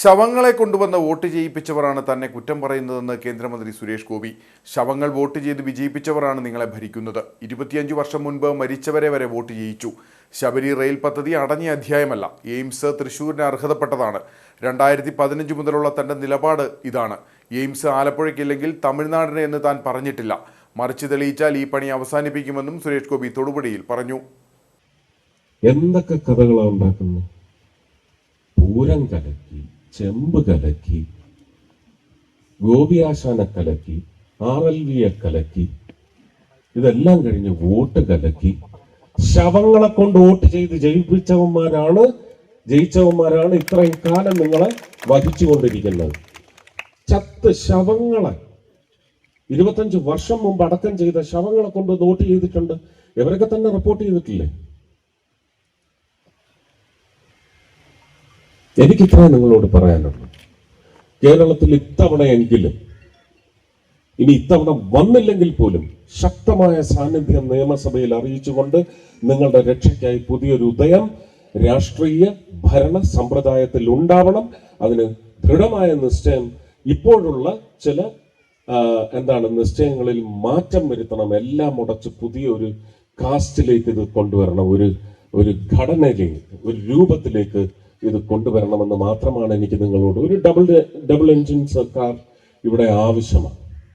ശവങ്ങളെ കൊണ്ടുവന്ന് വോട്ട് ചെയ്യിപ്പിച്ചവരാണ് തന്നെ കുറ്റം പറയുന്നതെന്ന് കേന്ദ്രമന്ത്രി സുരേഷ് ഗോപി. ശവങ്ങൾ വോട്ട് ചെയ്ത് വിജയിപ്പിച്ചവരാണ് നിങ്ങളെ ഭരിക്കുന്നത്. ഇരുപത്തിയഞ്ച് വർഷം മുൻപ് മരിച്ചവരെ വരെ വോട്ട് ചെയ്യിച്ചു. ശബരി റെയിൽ പദ്ധതി അടഞ്ഞ അധ്യായമല്ല. എയിംസ് തൃശൂരിന് അർഹതപ്പെട്ടതാണ്. രണ്ടായിരത്തി പതിനഞ്ച് മുതലുള്ള തന്റെ നിലപാട് ഇതാണ്. എയിംസ് ആലപ്പുഴയ്ക്കില്ലെങ്കിൽ തമിഴ്നാടിനെ എന്ന് താൻ പറഞ്ഞിട്ടില്ല. മറിച്ച് തെളിയിച്ചാൽ ഈ പണി അവസാനിപ്പിക്കുമെന്നും സുരേഷ് ഗോപി തൊടുപുഴയിൽ പറഞ്ഞു. എന്തൊക്കെ കഥകളാണ് ഉണ്ടാക്കുന്നത്? പൂരം കലക്കി ചെമ്പ് കലക്കി ഗോപിയാശാനെ കലക്കി ആർ എൽ വിയെ കലക്കി ഇതെല്ലാം കഴിഞ്ഞ് വോട്ട് കലക്കി ശവങ്ങളെ കൊണ്ട് വോട്ട് ചെയ്ത് ജയിപ്പിച്ചവന്മാരാണ് ജയിച്ചവന്മാരാണ് ഇത്രയും കാലം നിങ്ങളെ വഹിച്ചുകൊണ്ടിരിക്കുന്നത്. ചത്ത് ശവങ്ങളെ ഇരുപത്തഞ്ച് വർഷം മുമ്പ് അടക്കം ചെയ്ത ശവങ്ങളെ കൊണ്ട് വോട്ട് ചെയ്തിട്ടുണ്ട്. ഇവരൊക്കെ തന്നെ റിപ്പോർട്ട് ചെയ്തിട്ടില്ലേ? എനിക്കിത്ര നിങ്ങളോട് പറയാനുള്ളൂ. കേരളത്തിൽ ഇത്തവണയെങ്കിലും ഇനി ഇത്തവണ വന്നില്ലെങ്കിൽ പോലും ശക്തമായ സാന്നിധ്യം നിയമസഭയിൽ അറിയിച്ചുകൊണ്ട് നിങ്ങളുടെ രക്ഷയ്ക്കായി പുതിയൊരു ഉദയം രാഷ്ട്രീയ ഭരണ സമ്പ്രദായത്തിൽ ഉണ്ടാവണം. അതിന് ദൃഢമായ നിശ്ചയം ഇപ്പോഴുള്ള ചില എന്താണ് നിശ്ചയങ്ങളിൽ മാറ്റം വരുത്തണം. എല്ലാം ഉടച്ച് പുതിയൊരു കാസ്റ്റിലേക്ക് ഇത് കൊണ്ടുവരണം. ഒരു ഒരു ഘടനയിലേക്ക് ഒരു രൂപത്തിലേക്ക് ഇത് കൊണ്ടുവരണമെന്ന് മാത്രമാണ് എനിക്ക് നിങ്ങളോട് ഒരു ഡബിൾ ഡബിൾ എൻജിൻ സർക്കാർ ഇവിടെ ആവശ്യമാണ്.